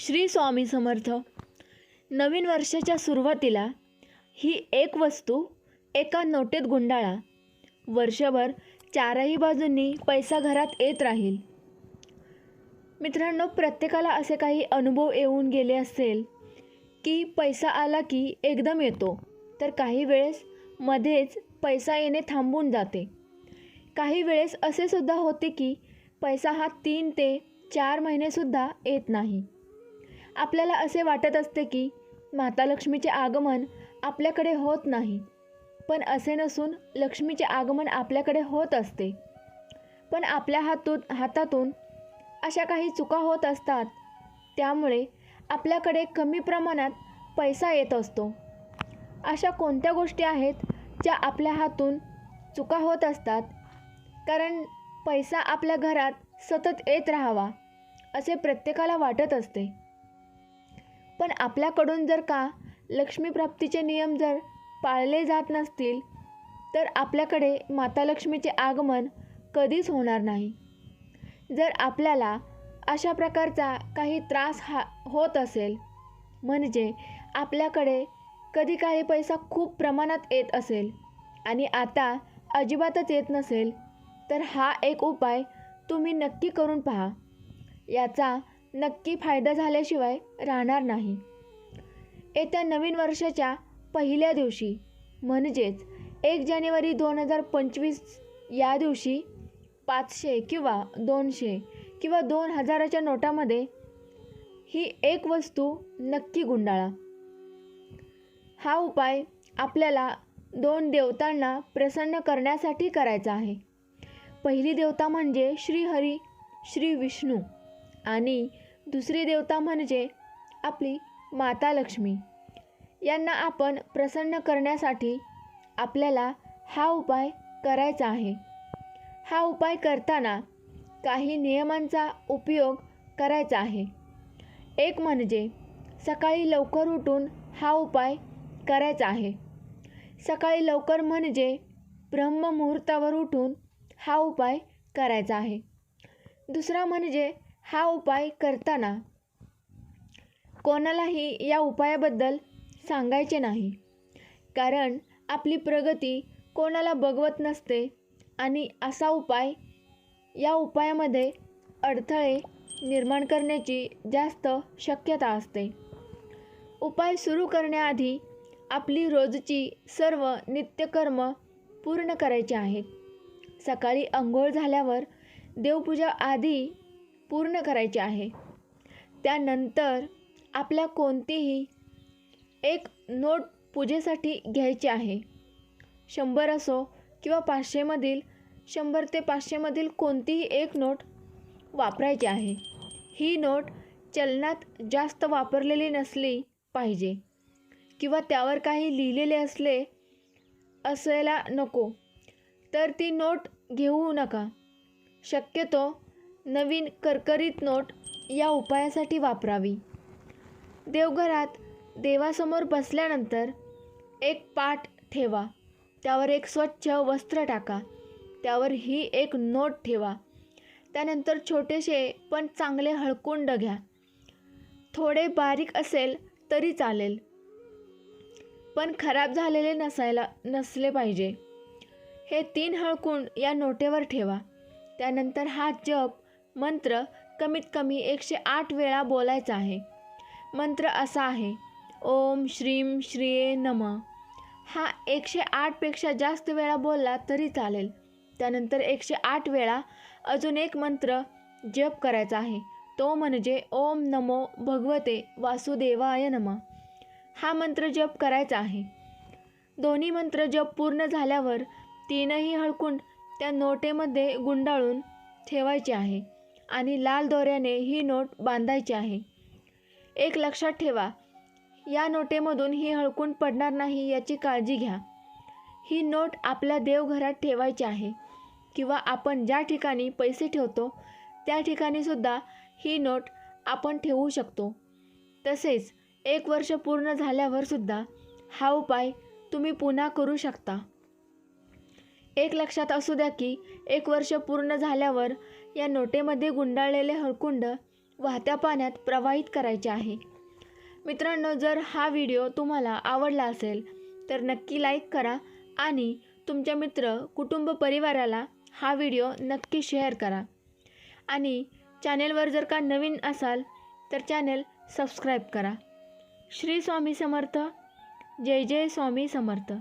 श्री स्वामी समर्थ. नवीन वर्षाच्या सुरुवातीला ही एक वस्तू एका नोटेत गुंडाळा. वर्षभर चारही बाजूंनी पैसा घरात येत राहील. मित्रांनो प्रत्येकाला असे काही अनुभव येऊन गेले असेल की पैसा आला की एकदम येतो तर काही वेळेस मध्येच पैसा येणे थांबून जाते. काही वेळेस असे सुद्धा होते की पैसा हा तीन ते चार महिनेसुद्धा येत नाही. आपल्याला असे वाटत असते की माता लक्ष्मीचे आगमन आपल्याकडे होत नाही. पण असे नसून लक्ष्मीचे आगमन आपल्याकडे होत असते. पण आपल्या हातून हातातून अशा काही चुका होत असतात. त्यामुळे आपल्याकडे कमी प्रमाणात पैसा येत असतो. अशा कोणत्या गोष्टी आहेत ज्या आपल्या हातून चुका होत असतात? कारण पैसा आपल्या घरात सतत येत राहावा असे प्रत्येकाला वाटत असते. पण आपल्याकडून जर का लक्ष्मीप्राप्तीचे नियम जर पाळले जात नसतील तर आपल्याकडे माता लक्ष्मीचे आगमन कधीच होणार नाही. जर आपल्याला अशा प्रकारचा काही त्रास हा होत असेल म्हणजे आपल्याकडे कधी काही पैसा खूप प्रमाणात येत असेल आणि आता अजिबातच येत नसेल तर हा एक उपाय तुम्ही नक्की करून पहा. याचा नक्की फायदा झाल्याशिवाय राहणार नाही. येत्या नवीन वर्षाच्या पहिल्या दिवशी म्हणजेच एक जानेवारी दोन हजार पंचवीस या दिवशी पाचशे किंवा दोनशे किंवा दोन हजाराच्या नोटामध्ये ही एक वस्तू नक्की गुंडाळा. हा उपाय आपल्याला दोन देवतांना प्रसन्न करण्यासाठी करायचा आहे. पहिली देवता म्हणजे श्रीहरी श्री विष्णू. आणि दुसरी देवता म्हणजे आपली माता लक्ष्मी. यांना आपण प्रसन्न करण्यासाठी आपल्याला हा उपाय करायचा आहे. हा उपाय करताना काही नियमांचा उपयोग करायचा आहे. एक म्हणजे सकाळी लवकर उठून हा उपाय करायचा आहे. सकाळी लवकर म्हणजे ब्रह्ममुहूर्तावर उठून हा उपाय करायचा आहे. दुसरा म्हणजे हा उपाय करताना कोणालाही या उपायाबद्दल सांगायचे नाही. कारण आपली प्रगती कोणाला बघवत नसते आणि असा उपाय या उपायामध्ये अडथळे निर्माण करण्याची जास्त शक्यता असते. उपाय सुरू करण्याआधी आपली रोजची सर्व नित्यकर्म पूर्ण करायची आहेत. सकाळी अंघोळ झाल्यावर देवपूजा आधी पूर्ण करायचे आहे. त्यानंतर आपल्या कोणतीही एक नोट पूजेसाठी घ्यायची आहे. शंभर असो किंवा पाचशेमधील शंभर ते पाचशेमधील कोणतीही एक नोट वापरायची आहे. ही नोट चलनात जास्त वापरलेली नसली पाहिजे किंवा त्यावर काही लिहिलेले असले असायला नको तर ती नोट घेऊ नका. शक्यतो नवीन करकरीत नोट या उपायासाठी वापरावी. देवघरात देवासमोर बसल्यानंतर एक पाट ठेवा. त्यावर एक स्वच्छ वस्त्र टाका. त्यावर ही एक नोट ठेवा. त्यानंतर छोटेसे पण चांगले हळकुंड घ्या. थोडे बारीक असेल तरी चालेल. पण खराब झालेले नसायला नसले पाहिजे. हे तीन हळकुंड या नोटेवर ठेवा. त्यानंतर हा जप मंत्र कमीत कमी एकशे आठ वेळा बोलायचा आहे. मंत्र असा आहे ओम श्रीम श्रिये नम. हा एकशे आठपेक्षा जास्त वेळा बोलला तरी चालेल. त्यानंतर एकशे आठ वेळा अजून एक मंत्र जप करायचा आहे. तो म्हणजे ओम नमो भगवते वासुदेवाय नम. हा मंत्र जप करायचा आहे. दोन्ही मंत्र जप पूर्ण झाल्यावर तीनही हळकुंड त्या नोटेमध्ये गुंडाळून ठेवायचे आहे. आणि लाल दोऱ्याने ही नोट बांधायची आहे. एक लक्षात ठेवा या नोटेमधून ही हळकून पडणार नाही याची काळजी घ्या. ही नोट आपल्या देवघरात ठेवायची आहे किंवा आपण ज्या ठिकाणी पैसे ठेवतो त्या ठिकाणीसुद्धा ही नोट आपण ठेवू शकतो. तसेच एक वर्ष पूर्ण झाल्यावरसुद्धा हा उपाय तुम्ही पुन्हा करू शकता. एक लक्षात असू द्या की एक वर्ष पूर्ण झाल्यावर या नोटेमध्ये गुंडाळलेले हळकुंड वाहत्या पाण्यात प्रवाहित करायचे आहे. मित्रांनो जर हा व्हिडिओ तुम्हाला आवडला असेल तर नक्की लाईक करा आणि तुमच्या मित्र कुटुंब परिवाराला हा व्हिडिओ नक्की शेअर करा. आणि चॅनेलवर जर का नवीन असाल तर चॅनेल सबस्क्राईब करा. श्री स्वामी समर्थ. जय जय स्वामी समर्थ.